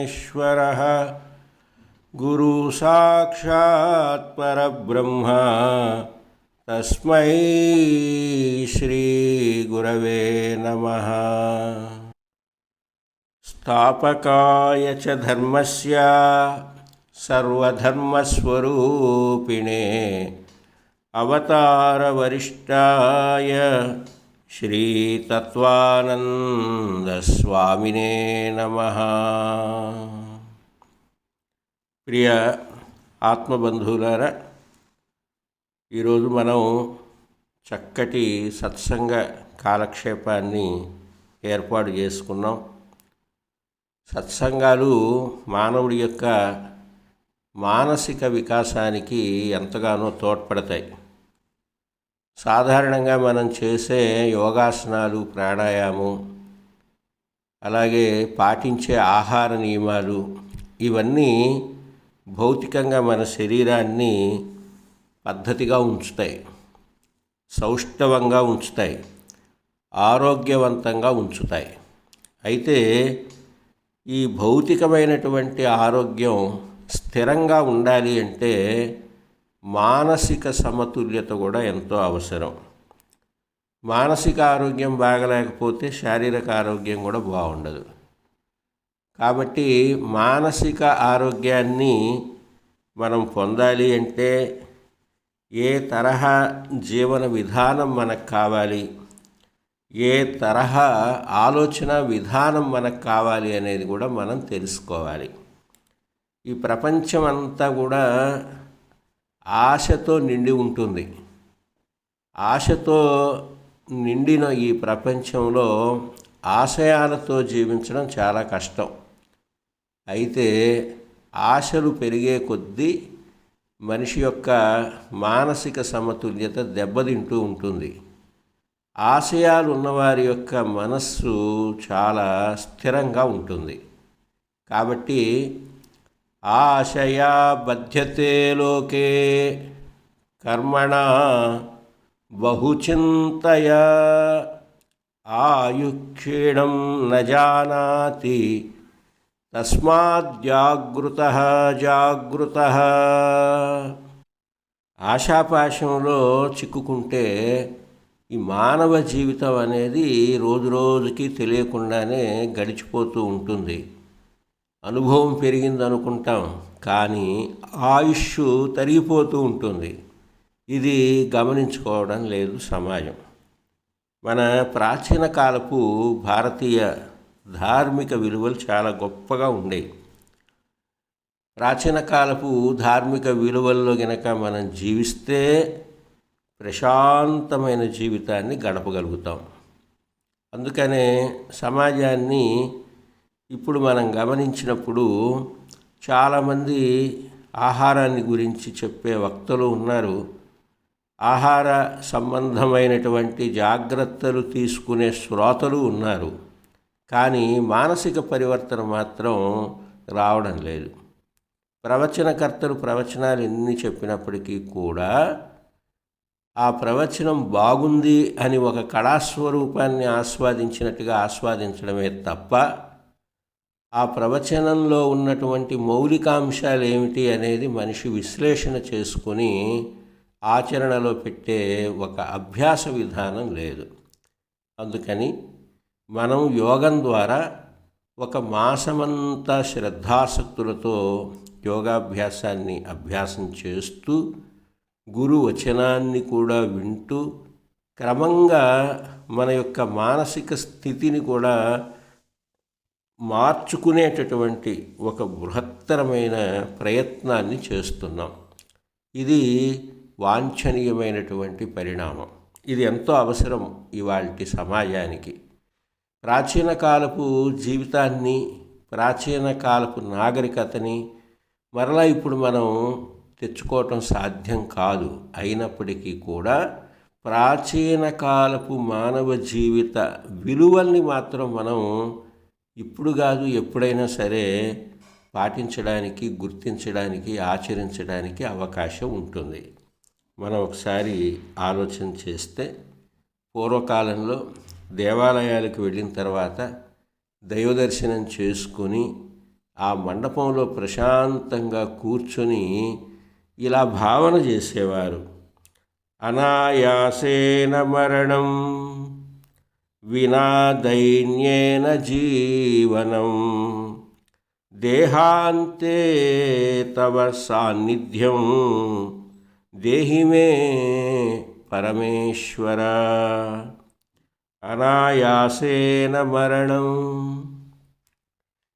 महेश्वरः गुरुसाक्षात् परब्रह्म। तस्मै श्रीगुरवे नमः। स्थापकाय च धर्मस्य सर्वधर्मस्वरूपिणे। अवतारवरिष्ठाय శ్రీతత్వానందస్వామినే నమ ప్రియ ఆత్మబంధువులారా ఈరోజు మనం చక్కటి సత్సంగ కాలక్షేపాన్ని ఏర్పాటు చేసుకున్నాం. సత్సంగాలు మానవుడి యొక్క మానసిక వికాసానికి ఎంతగానో తోడ్పడతాయి. సాధారణంగా మనం చేసే యోగాసనాలు ప్రాణాయామం అలాగే పాటించే ఆహార నియమాలు ఇవన్నీ భౌతికంగా మన శరీరాన్ని పద్ధతిగా ఉంచుతాయి. సౌష్ఠవంగా ఉంచుతాయి. ఆరోగ్యవంతంగా ఉంచుతాయి. అయితే ఈ భౌతికమైనటువంటి ఆరోగ్యం స్థిరంగా ఉండాలి అంటే మానసిక సమతుల్యత కూడా ఎంతో అవసరం. మానసిక ఆరోగ్యం బాగలేకపోతే శారీరక ఆరోగ్యం కూడా బాగుండదు. కాబట్టి మానసిక ఆరోగ్యాన్ని మనం పొందాలి అంటే ఏ తరహా జీవన విధానం మనకు కావాలి ఏ తరహా ఆలోచన విధానం మనకు కావాలి అనేది కూడా మనం తెలుసుకోవాలి. ఈ ప్రపంచం అంతా కూడా ఆశతో నిండి ఉంటుంది. ఆశతో నిండిన ఈ ప్రపంచంలో ఆశయాలతో జీవించడం చాలా కష్టం. అయితే ఆశలు పెరిగే కొద్దీ మనిషి యొక్క మానసిక సమతుల్యత దెబ్బతింటూ ఉంటుంది. ఆశయాలు ఉన్నవారి యొక్క మనస్సు చాలా స్థిరంగా ఉంటుంది. కాబట్టి ఆశయా బధ్యతే లోకే. కర్మణ బహుచింతయ. ఆయుక్షీణం న జానాతి. జాగృత. ఆశాపాశంలో చిక్కుకుంటే ఈ మానవ జీవితం అనేది రోజు రోజుకి తెలియకుండానే గడిచిపోతూ ఉంటుంది. అనుభవం పెరిగింది అనుకుంటాం కానీ ఆయుష్ తరిగిపోతూ ఉంటుంది. ఇది గమనించుకోవడం లేదు సమాజం. మన ప్రాచీన కాలపు భారతీయ ధార్మిక విలువలు చాలా గొప్పగా ఉండేవి ప్రాచీన కాలపు ధార్మిక విలువల్లో గనక మనం జీవిస్తే ప్రశాంతమైన జీవితాన్ని గడపగలుగుతాం. అందుకనే సమాజాన్ని ఇప్పుడు మనం గమనించినప్పుడు చాలామంది ఆహారాన్ని గురించి చెప్పే వక్తలు ఉన్నారు. ఆహార సంబంధమైనటువంటి జాగ్రత్తలు తీసుకునే శ్రోతలు ఉన్నారు. కానీ మానసిక పరివర్తన మాత్రం రావడం లేదు. ప్రవచనకర్తలు ప్రవచనాలు ఎన్ని చెప్పినప్పటికీ కూడా ఆ ప్రవచనం బాగుంది అని ఒక కళాస్వరూపాన్ని ఆస్వాదించినట్టుగా ఆస్వాదించడమే తప్ప ఆ ప్రవచనంలో ఉన్నటువంటి మౌలికాంశాలు ఏమిటి అనేది మనిషి విశ్లేషణ చేసుకుని ఆచరణలో పెట్టే ఒక అభ్యాస విధానం లేదు. అందుకని మనం యోగం ద్వారా ఒక మాసమంతా శ్రద్ధాసక్తులతో యోగాభ్యాసాన్ని అభ్యాసం చేస్తూ గురు వచనాన్ని కూడా వింటూ క్రమంగా మన యొక్క మానసిక స్థితిని కూడా మార్చుకునేటటువంటి ఒక బృహత్తరమైన ప్రయత్నాన్ని చేస్తున్నాం. ఇది వాంఛనీయమైనటువంటి పరిణామం. ఇది ఎంతో అవసరం ఇవాళ సమాజానికి. ప్రాచీన కాలపు జీవితాన్ని ప్రాచీన కాలపు నాగరికతని మరలా ఇప్పుడు మనం తెచ్చుకోవటం సాధ్యం కాదు. అయినప్పటికీ కూడా ప్రాచీన కాలపు మానవ జీవిత విలువల్ని మాత్రం మనం ఇప్పుడు కాదు ఎప్పుడైనా సరే పాటించడానికి గుర్తించడానికి ఆచరించడానికి అవకాశం ఉంటుంది. మనం ఒకసారి ఆలోచన చేస్తే పూర్వకాలంలో దేవాలయాలకు వెళ్ళిన తర్వాత దైవదర్శనం చేసుకుని ఆ మండపంలో ప్రశాంతంగా కూర్చొని ఇలా భావన చేసేవారు. అనాయాసేన మరణం. వినా దైన్యేన జీవనం. దేహాంతే తవ సాన్నిధ్యం. దేహిమే పరమేశ్వర. అనాయాసేన మరణం.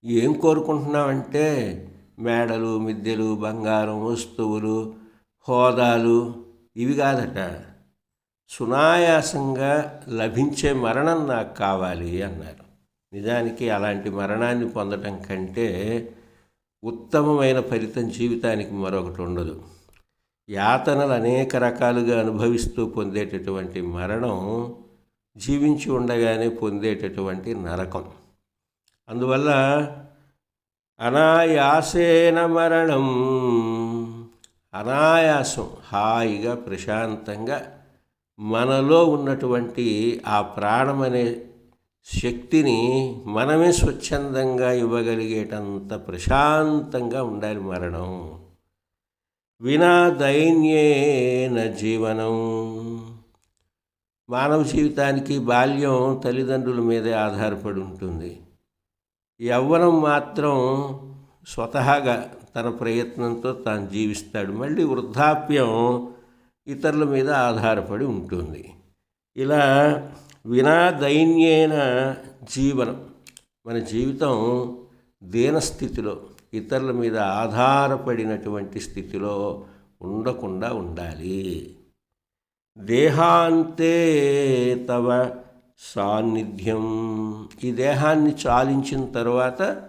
ఏం కోరుకుంటున్నామంటే మేడలు మిద్దెలు బంగారం వస్తువులు హోదాలు ఇవి కాదట. సునాయాసంగా లభించే మరణం నాకు కావాలి అన్నారు. నిజానికి అలాంటి మరణాన్ని పొందటం కంటే ఉత్తమమైన ఫలితం జీవితానికి మరొకటి ఉండదు. యాతనలు అనేక రకాలుగా అనుభవిస్తూ పొందేటటువంటి మరణం జీవించి ఉండగానే పొందేటటువంటి నరకం. అందువల్ల అనాయాసేన మరణం అనాయాసం హాయిగా ప్రశాంతంగా మనలో ఉన్నటువంటి ఆ ప్రాణం అనే శక్తిని మనమే స్వచ్ఛందంగా ఇవ్వగలిగేటంత ప్రశాంతంగా ఉండాలి మరణం. వినా దైన్యేన జీవనం. మానవ జీవితానికి బాల్యం తల్లిదండ్రుల మీదే ఆధారపడి ఉంటుంది. యవ్వనం మాత్రం స్వతహాగా తన ప్రయత్నంతో తాను జీవిస్తాడు. మళ్ళీ వృద్ధాప్యం ఇతరుల మీద ఆధారపడి ఉంటుంది. ఇలా వినా దైన్యేన జీవనం మన జీవితం దీనస్థితిలో ఇతరుల మీద ఆధారపడినటువంటి స్థితిలో ఉండకుండా ఉండాలి. దేహాంతే తవ సాన్నిధ్యం. ఈ దేహాన్ని చాలించిన తర్వాత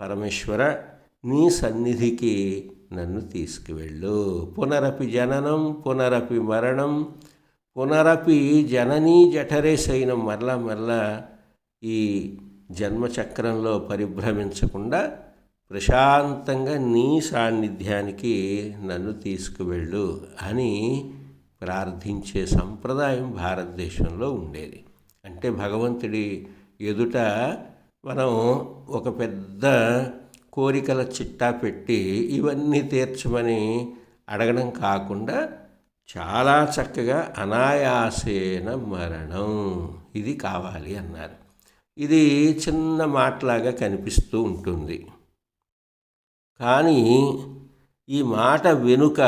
పరమేశ్వర నీ సన్నిధికి నన్ను తీసుకువెళ్ళు. పునరపి జననం పునరపి మరణం పునరపి జననీ జఠరే సైనం మరల మరలా ఈ జన్మచక్రంలో పరిభ్రమించకుండా ప్రశాంతంగా నీ సాన్నిధ్యానికి నన్ను తీసుకువెళ్ళు అని ప్రార్థించే సంప్రదాయం భారతదేశంలో ఉండేది. అంటే భగవంతుడి ఎదుట మనం ఒక పెద్ద కోరికల చిట్టా పెట్టి ఇవన్నీ తీర్చమని అడగడం కాకుండా చాలా చక్కగా అనాయాసేన మరణం ఇది కావాలి అన్నారు. ఇది చిన్న మాటలాగా కనిపిస్తూ ఉంటుంది. కానీ ఈ మాట వెనుక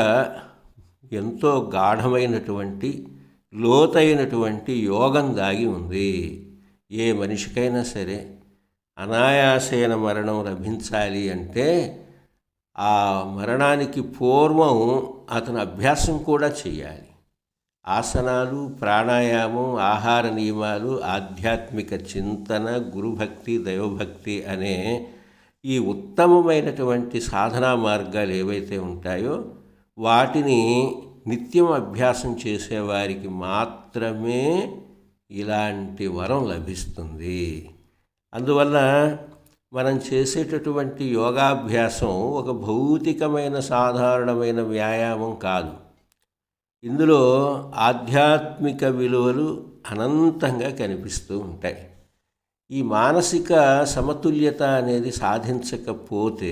ఎంతో గాఢమైనటువంటి లోతైనటువంటి యోగం దాగి ఉంది. ఏ మనిషికైనా సరే అనాయాసేన మరణం లభించాలి అంటే ఆ మరణానికి పూర్వం అతను అభ్యాసం కూడా చేయాలి. ఆసనాలు ప్రాణాయామం ఆహార నియమాలు ఆధ్యాత్మిక చింతన గురుభక్తి దైవభక్తి అనే ఈ ఉత్తమమైనటువంటి సాధనా మార్గాలు ఏవైతే ఉంటాయో వాటిని నిత్యం అభ్యాసం చేసేవారికి మాత్రమే ఇలాంటి వరం లభిస్తుంది. అందువల్ల మనం చేసేటటువంటి యోగాభ్యాసం ఒక భౌతికమైన సాధారణమైన వ్యాయామం కాదు. ఇందులో ఆధ్యాత్మిక విలువలు అనంతంగా కనిపిస్తూ ఉంటాయి. ఈ మానసిక సమతుల్యత అనేది సాధించకపోతే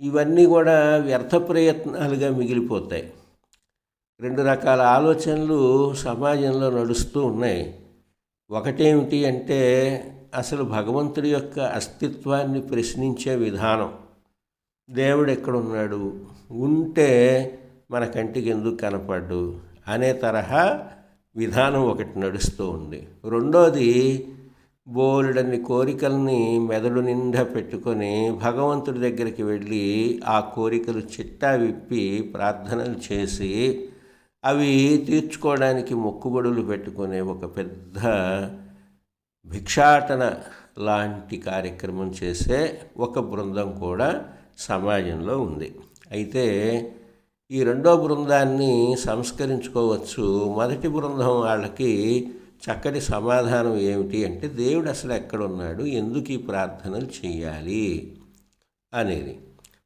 ఇవన్నీ కూడా వ్యర్థ ప్రయత్నాలుగా మిగిలిపోతాయి. రెండు రకాల ఆలోచనలు సమాజంలో నడుస్తూ ఉన్నాయి. ఒకటేమిటి అంటే అసలు భగవంతుడి యొక్క అస్తిత్వాన్ని ప్రశ్నించే విధానం. దేవుడు ఎక్కడున్నాడు ఉంటే మన కంటికి ఎందుకు కనపడ్డు? అనే తరహా విధానం ఒకటి నడుస్తూ ఉంది. రెండోది బోలెడన్ని కోరికల్ని మెదడు నిండా పెట్టుకొని భగవంతుడి దగ్గరికి వెళ్ళి ఆ కోరికలు చిట్టా విప్పి ప్రార్థనలు చేసి అవి తీర్చుకోవడానికి మొక్కుబడులు పెట్టుకునే ఒక పెద్ద భిక్షాటన లాంటి కార్యక్రమం చేసే ఒక బృందం కూడా సమాజంలో ఉంది. అయితే ఈ రెండో బృందాన్ని సంస్కరించుకోవచ్చు. మొదటి బృందం వాళ్ళకి చక్కటి సమాధానం ఏమిటి అంటే దేవుడు అసలు ఎక్కడున్నాడు? ఎందుకు ఈ ప్రార్థనలు చేయాలి? అనేది.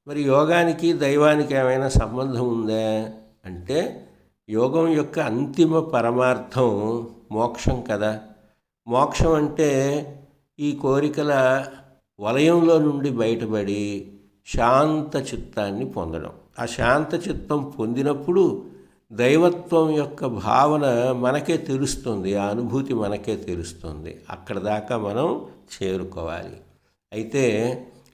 మరి యోగానికి దైవానికి ఏమైనా సంబంధం ఉందా? అంటే యోగం యొక్క అంతిమ పరమార్థం మోక్షం కదా? మోక్షం అంటే ఈ కోరికల వలయంలో నుండి బయటపడి శాంత చిత్తాన్ని పొందడం. ఆ శాంత చిత్తం పొందినప్పుడు దైవత్వం యొక్క భావన మనకే తెలుస్తుంది ఆ అనుభూతి మనకే తెలుస్తుంది. అక్కడ దాకా మనం చేరుకోవాలి. అయితే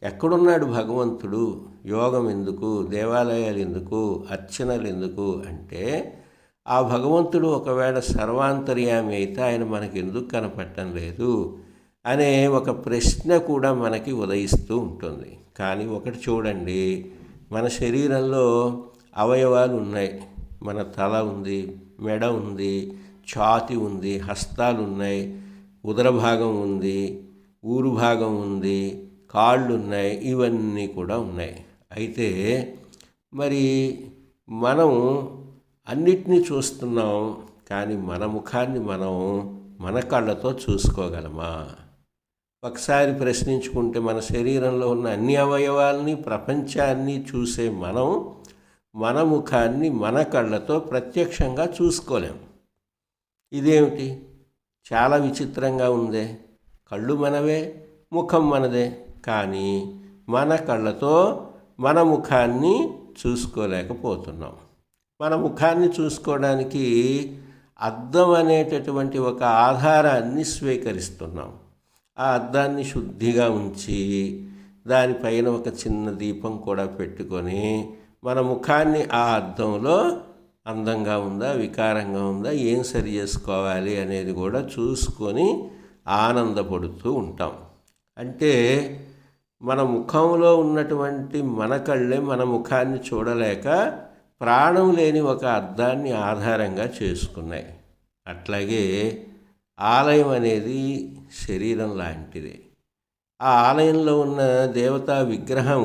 ఎక్కడున్నాడు భగవంతుడు? యోగం ఎందుకు? దేవాలయాలు ఎందుకు? అర్చనలు ఎందుకు? అంటే ఆ భగవంతుడు ఒకవేళ సర్వాంతర్యామి అయితే ఆయన మనకి ఎందుకు కనపడటం లేదు అనే ఒక ప్రశ్న కూడా మనకి ఉదయిస్తూ ఉంటుంది. కానీ ఒకటి చూడండి మన శరీరంలో అవయవాలు ఉన్నాయి. మన తల ఉంది మెడ ఉంది ఛాతి ఉంది హస్తాలు ఉన్నాయి ఉదర భాగం ఉంది ఊరు భాగం ఉంది కాళ్ళు ఉన్నాయి ఇవన్నీ కూడా ఉన్నాయి. అయితే మరి మనం అన్నిటినీ చూస్తున్నాం కానీ మన ముఖాన్ని మనం మన కళ్ళతో చూసుకోగలమా? ఒకసారి ప్రశ్నించుకుంటే మన శరీరంలో ఉన్న అన్ని అవయవాల్ని ప్రపంచాన్ని చూసే మనం మన ముఖాన్ని మన కళ్ళతో ప్రత్యక్షంగా చూసుకోలేం. ఇదేమిటి? చాలా విచిత్రంగా ఉందే. కళ్ళు మనవే ముఖం మనదే. కానీ మన కళ్ళతో మన ముఖాన్ని చూసుకోలేకపోతున్నాం. మన ముఖాన్ని చూసుకోవడానికి అద్దం అనేటటువంటి ఒక ఆధారాన్ని స్వీకరిస్తున్నాం. ఆ అద్దాన్ని శుద్ధిగా ఉంచి దానిపైన ఒక చిన్న దీపం కూడా పెట్టుకొని మన ముఖాన్ని ఆ అద్దంలో అందంగా ఉందా వికారంగా ఉందా ఏం సరి చేసుకోవాలి అనేది కూడా చూసుకొని ఆనందపడుతూ ఉంటాం. అంటే మన ముఖంలో ఉన్నటువంటి మన కళ్ళే మన ముఖాన్ని చూడలేక ప్రాణం లేని ఒక అర్థాన్ని ఆధారంగా చేసుకున్నాయి. అట్లాగే ఆలయం అనేది శరీరం లాంటిది. ఆ ఆలయంలో ఉన్న దేవతా విగ్రహం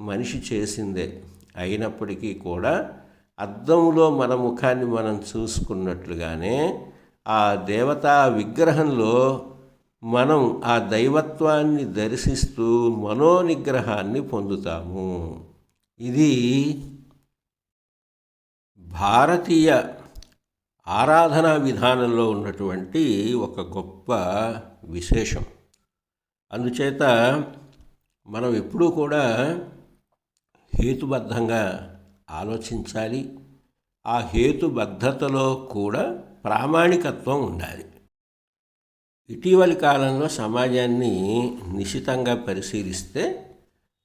మనిషి చేసిందే. అయినప్పటికీ కూడా అద్దంలో మన ముఖాన్ని మనం చూసుకున్నట్లుగానే ఆ దేవతా విగ్రహంలో మనం ఆ దైవత్వాన్ని దర్శిస్తూ మనోనిగ్రహాన్ని పొందుతాము. ఇది భారతీయ ఆరాధనా విధానంలో ఉన్నటువంటి ఒక గొప్ప విశేషం. అందుచేత మనం ఎప్పుడూ కూడా హేతుబద్ధంగా ఆలోచించాలి. ఆ హేతుబద్ధతలో కూడా ప్రామాణికత్వం ఉండాలి. ఇటీవలి కాలంలో సమాజాన్ని నిశితంగా పరిశీలిస్తే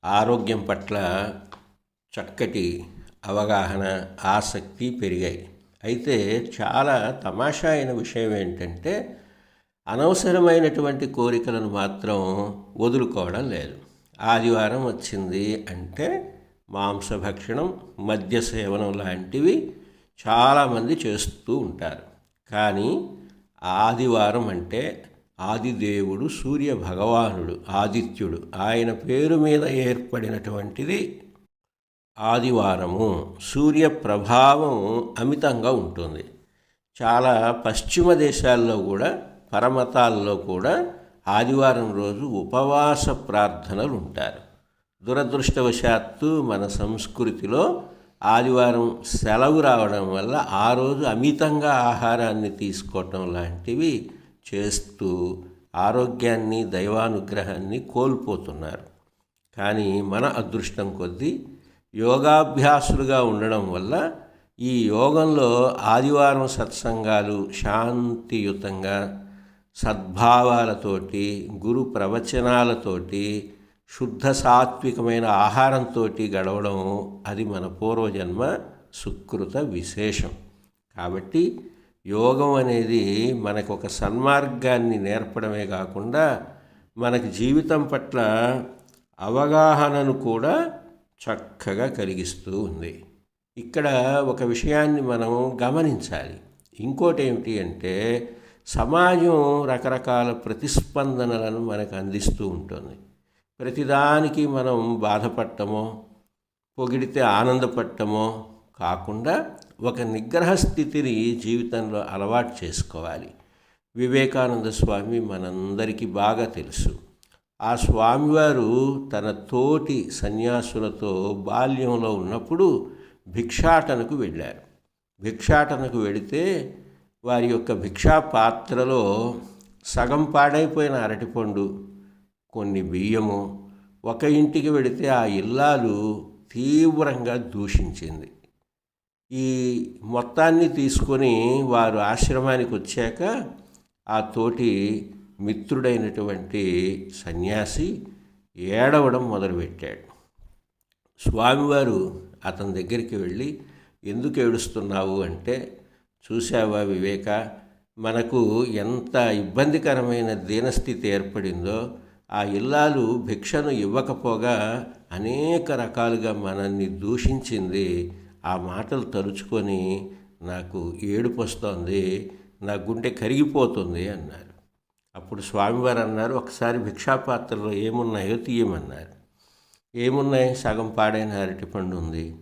ఆరోగ్యం పట్ల చక్కటి అవగాహన ఆసక్తి పెరిగాయి. అయితే చాలా తమాషా అయిన విషయం ఏంటంటే అనవసరమైనటువంటి కోరికలను మాత్రం వదులుకోవడం లేదు. ఆదివారం వచ్చింది అంటే మాంసభక్షణం మద్య సేవనం లాంటివి చాలామంది చేస్తూ ఉంటారు. కానీ ఆదివారం అంటే ఆదిదేవుడు సూర్య భగవానుడు ఆదిత్యుడు. ఆయన పేరు మీద ఏర్పడినటువంటిది ఆదివారము సూర్య ప్రభావం అమితంగా ఉంటుంది. చాలా పశ్చిమ దేశాల్లో కూడా పరమతాల్లో కూడా ఆదివారం రోజు ఉపవాస ప్రార్థనలు ఉంటారు. దురదృష్టవశాత్తు మన సంస్కృతిలో ఆదివారం సెలవు రావడం వల్ల ఆ రోజు అమితంగా ఆహారాన్ని తీసుకోవటం లాంటివి చేస్తూ ఆరోగ్యాన్ని దైవానుగ్రహాన్ని కోల్పోతున్నారు. కానీ మన అదృష్టం కొద్దీ యోగాభ్యాసులుగా ఉండడం వల్ల ఈ యోగంలో ఆదివారం సత్సంగాలు శాంతియుతంగా సద్భావాలతోటి గురు ప్రవచనాలతోటి శుద్ధ సాత్వికమైన ఆహారంతో గడవడం అది మన పూర్వజన్మ సుకృత విశేషం. కాబట్టి యోగం అనేది మనకు ఒక సన్మార్గాన్ని నేర్పడమే కాకుండా మనకు జీవితం పట్ల అవగాహనను కూడా చక్కగా కలిగిస్తూ ఉంది. ఇక్కడ ఒక విషయాన్ని మనం గమనించాలి. ఇంకోటి ఏమిటి అంటే సమాజం రకరకాల ప్రతిస్పందనలను మనకు అందిస్తూ ఉంటుంది. ప్రతిదానికి మనం బాధపడటమో పొగిడితే ఆనందపడటమో కాకుండా ఒక నిగ్రహ స్థితిని జీవితంలో అలవాటు చేసుకోవాలి. వివేకానంద స్వామి మనందరికీ బాగా తెలుసు. ఆ స్వామివారు తన తోటి సన్యాసులతో బాల్యంలో ఉన్నప్పుడు భిక్షాటనకు వెళ్ళారు. భిక్షాటనకు వెళితే వారి యొక్క భిక్షా పాత్రలో సగం పాడైపోయిన అరటిపండు కొన్ని బియ్యము ఒక ఇంటికి వెళితే ఆ ఇల్లాలు తీవ్రంగా దూషించింది. ఈ మొత్తాన్ని తీసుకొని వారు ఆశ్రమానికి వచ్చాక ఆ తోటి మిత్రుడైనటువంటి సన్యాసి ఏడవడం మొదలుపెట్టాడు. స్వామివారు అతని దగ్గరికి వెళ్ళి ఎందుకు ఏడుస్తున్నావు? అంటే చూసావా వివేక మనకు ఎంత ఇబ్బందికరమైన దీనస్థితి ఏర్పడిందో ఆ ఇల్లాలు భిక్షను ఇవ్వకపోగా అనేక రకాలుగా మనల్ని దూషించింది. ఆ మాటలు తలుచుకొని నాకు ఏడుపు వస్తోంది నా గుండె కరిగిపోతుంది అన్నారు. అప్పుడు స్వామివారు అన్నారు ఒకసారి భిక్షాపాత్రలో ఏమున్నాయో తీయమన్నారు. ఏమున్నాయి? సగం పాడైన అరటిపండు ఉంది.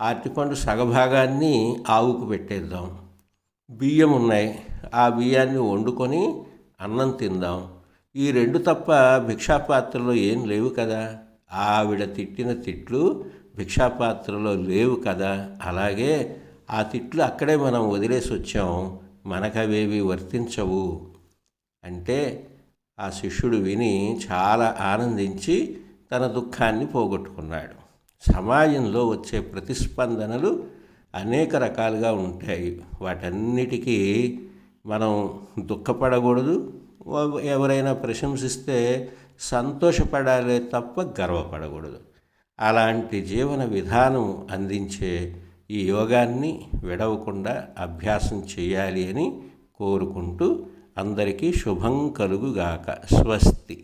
అరటిపండు సగభాగాన్ని ఆవుకు పెట్టేద్దాం. బియ్యం ఉన్నాయి. ఆ బియ్యాన్ని వండుకొని అన్నం తిందాం. ఈ రెండు తప్ప భిక్షాపాత్రలో ఏం లేవు కదా. ఆవిడ తిట్టిన తిట్లు భిక్షాపాత్రలో లేవు కదా. అలాగే ఆ తిట్లు అక్కడే మనం వదిలేసి వచ్చాం మనకవేవి వర్తించవు. అంటే ఆ శిష్యుడు విని చాలా ఆనందించి తన దుఃఖాన్ని పోగొట్టుకున్నాడు. సమాజంలో వచ్చే ప్రతిస్పందనలు అనేక రకాలుగా ఉంటాయి. వాటన్నిటికీ మనం దుఃఖపడకూడదు. ఎవరైనా ప్రశంసిస్తే సంతోషపడాలే తప్ప గర్వపడకూడదు. అలాంటి జీవన విధానం అందించే ఈ యోగాన్ని విడవకుండా అభ్యాసం చేయాలి అని కోరుకుంటూ అందరికీ శుభం కలుగుగాక స్వస్తి